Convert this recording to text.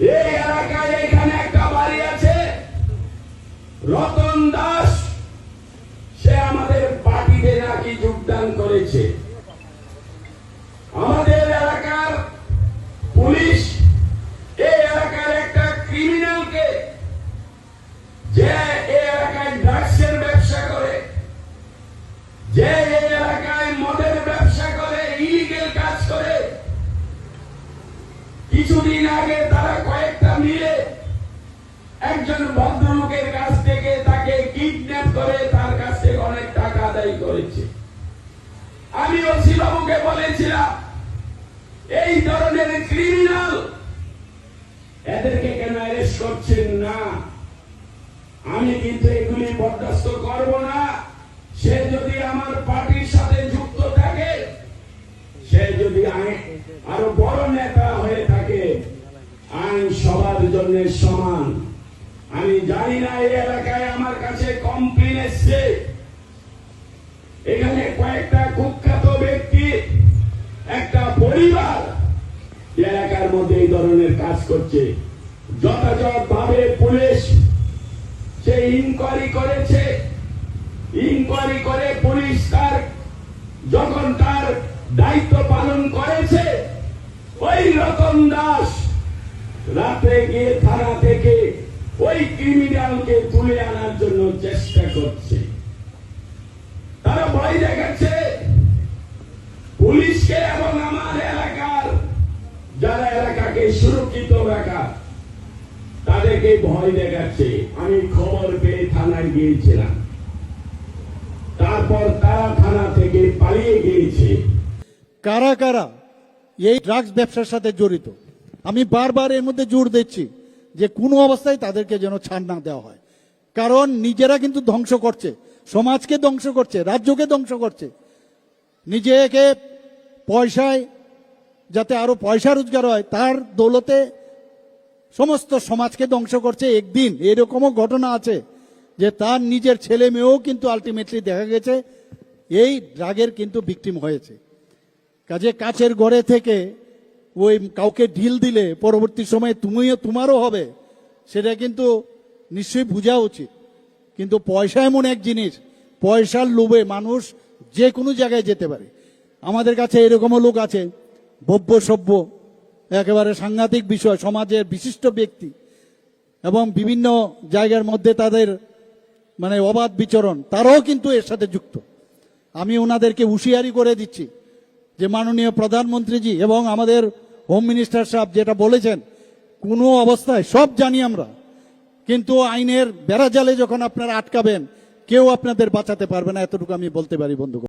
এই এলাকায় এখানে একটা বাড়ি আছে। রতন দাস সে আমাদের পার্টিতে নাকি যোগদান করেছে। কিছুদিন আগে তারা কয়েকটা মিলে একজন ভদ্রলোকের কাছ থেকে তাকে কিডন্যাপ করে, তার কাছ অনেক টাকা আদায় করেছে। আমি ওসি বাবুকে বলেছিলাম, এই ধরনের ক্রিমিনাল এদেরকে কেন অ্যারেস্ট করছেন না? আমি কিন্তু এগুলি বরদাস্ত করব না। সে যদি আমার পার্টির সাথে যুক্ত থাকে, সে যদি আরও বড় নেতা সবার সমান। আমি জানি না এই এলাকায় আমার কাছে কমপ্লেন এসছে। এখানে কয়েকটা কুখ্যাত ব্যক্তি, একটা পরিবার এলাকার মধ্যে এই ধরনের কাজ করছে। যথাযথ ভাবে পুলিশ সে ইনকোয়ারি করেছে। ইনকোয়ারি করে পুলিশ তার, যখন তার দায়িত্ব পালন করেছে, ওই রতন দাস রাতে গিয়ে থানা থেকে ওই ক্রিমিনালকে তুলে আনার জন্য চেষ্টা করছে। তারা ভয় দেখাচ্ছে, পুলিশকে এবং আমার এলাকার, যারা এলাকাকে সুরক্ষিত রাখা তাদেরকে ভয় দেখাচ্ছে। আমি খবর পেয়ে থানায় গিয়েছিলাম। তারপর তারা থানা থেকে পালিয়ে গিয়েছে। কারা কারা এই ড্রাগস ব্যবসার সাথে জড়িত? আমি বারবার এর মধ্যে জোর দিচ্ছি যে কোনো অবস্থায় তাদেরকে যেন ছাড় না দেওয়া হয়। কারণ নিজেরা কিন্তু ধ্বংস করছে, সমাজকে ধ্বংস করছে, রাজ্যকে ধ্বংস করছে। নিজেকে পয়সায়, যাতে আরও পয়সা রোজগার হয়, তার দৌলতে সমস্ত সমাজকে ধ্বংস করছে একদিন। এরকমও ঘটনা আছে যে তার নিজের ছেলে মেয়েও কিন্তু আলটিমেটলি দেখা গেছে, এই ড্রাগের কিন্তু ভিকটিম হয়েছে। কাজে কাছের ঘরে থেকে ওই কাউকে ঢিল দিলে পরবর্তী সময়ে তুমিও তোমারও হবে, সেটা কিন্তু নিশ্চয়ই বোঝা উচিত। কিন্তু পয়সা এমন এক জিনিস, পয়সার লোভে মানুষ যে কোনো জায়গায় যেতে পারে। আমাদের কাছে এরকমও লোক আছে ভব্য সভ্য, একেবারে সাংঘাতিক বিষয়, সমাজের বিশিষ্ট ব্যক্তি, এবং বিভিন্ন জায়গার মধ্যে তাদের মানে অবাধ বিচরণ, তারাও কিন্তু এর সাথে যুক্ত। আমি ওনাদেরকে হুঁশিয়ারি করে দিচ্ছি যে মাননীয় প্রধানমন্ত্রীজি এবং আমাদের হোম মিনিস্টার সাহেব যেটা বলেছেন, কোনো অবস্থায় সব জানি আমরা। কিন্তু আইনের বেড়াজালে যখন আপনারা আটকাবেন, কেউ আপনাদের বাঁচাতে পারবে না, এতটুকু আমি বলতে পারি বন্ধু